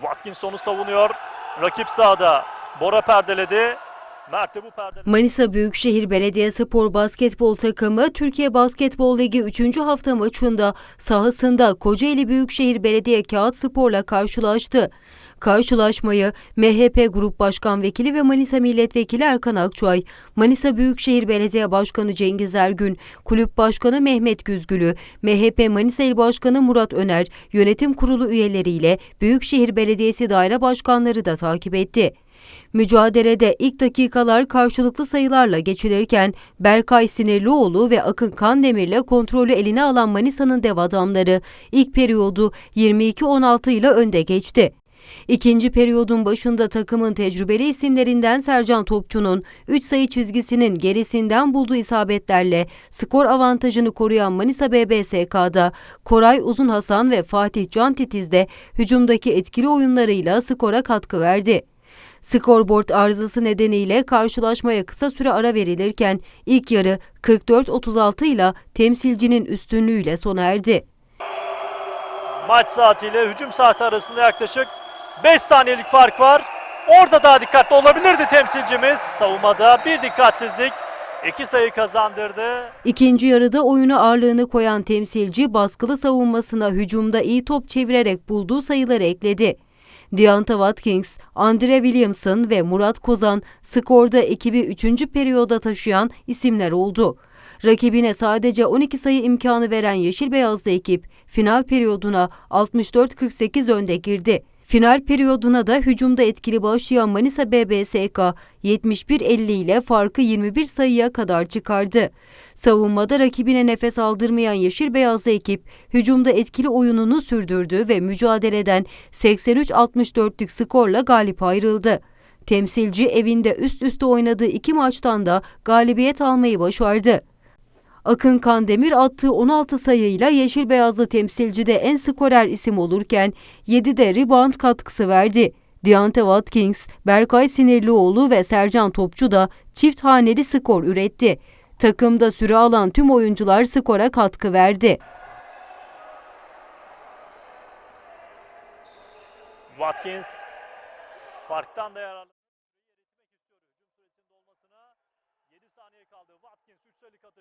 Watkins onu savunuyor. Rakip sahada. Bora perdeledi. Manisa Büyükşehir Belediyespor Basketbol takımı Türkiye Basketbol Ligi 3. hafta maçında sahasında Kocaeli Büyükşehir Belediye Kağıt Spor'la karşılaştı. Karşılaşmayı MHP Grup Başkan Vekili ve Manisa Milletvekili Erkan Akçay, Manisa Büyükşehir Belediye Başkanı Cengiz Ergün, Kulüp Başkanı Mehmet Güzgülü, MHP Manisa İl Başkanı Murat Öner, yönetim kurulu üyeleriyle Büyükşehir Belediyesi daire başkanları da takip etti. Mücadelede ilk dakikalar karşılıklı sayılarla geçilirken Berkay Sinirlioğlu ve Akın Kandemir'le kontrolü eline alan Manisa'nın dev adamları ilk periyodu 22-16 ile önde geçti. İkinci periyodun başında takımın tecrübeli isimlerinden Sercan Topçu'nun 3 sayı çizgisinin gerisinden bulduğu isabetlerle skor avantajını koruyan Manisa BBSK'da Koray Uzun Hasan ve Fatih Can Titiz de hücumdaki etkili oyunlarıyla skora katkı verdi. Skorboard arızası nedeniyle karşılaşmaya kısa süre ara verilirken ilk yarı 44-36 ile temsilcinin üstünlüğüyle sona erdi. Maç saatiyle hücum saati arasında yaklaşık 5 saniyelik fark var. Orada daha dikkatli olabilirdi temsilcimiz. Savunmada bir dikkatsizlik. iki sayı kazandırdı. İkinci yarıda oyuna ağırlığını koyan temsilci baskılı savunmasına hücumda iyi top çevirerek bulduğu sayıları ekledi. Deonta Watkins, Andre Williamson ve Murat Kozan skorda ekibi 3. periyoda taşıyan isimler oldu. Rakibine sadece 12 sayı imkanı veren Yeşil Beyazlı ekip final periyoduna 64-48 önde girdi. Final periyoduna da hücumda etkili başlayan Manisa BBSK 71-50 ile farkı 21 sayıya kadar çıkardı. Savunmada rakibine nefes aldırmayan Yeşil Beyazlı ekip hücumda etkili oyununu sürdürdü ve mücadeleden 83-64'lük skorla galip ayrıldı. Temsilci evinde üst üste oynadığı iki maçtan da galibiyet almayı başardı. Akın Kandemir attığı 16 sayıyla Yeşil Beyazlı temsilcide en skorer isim olurken 7'de rebound katkısı verdi. Deante Watkins, Berkay Sinirlioğlu ve Sercan Topçu da çift haneli skor üretti. Takımda süre alan tüm oyuncular skora katkı verdi. Watkins farktan da yer aldı. 7 saniye kaldı Watkins şeridi yararlandı.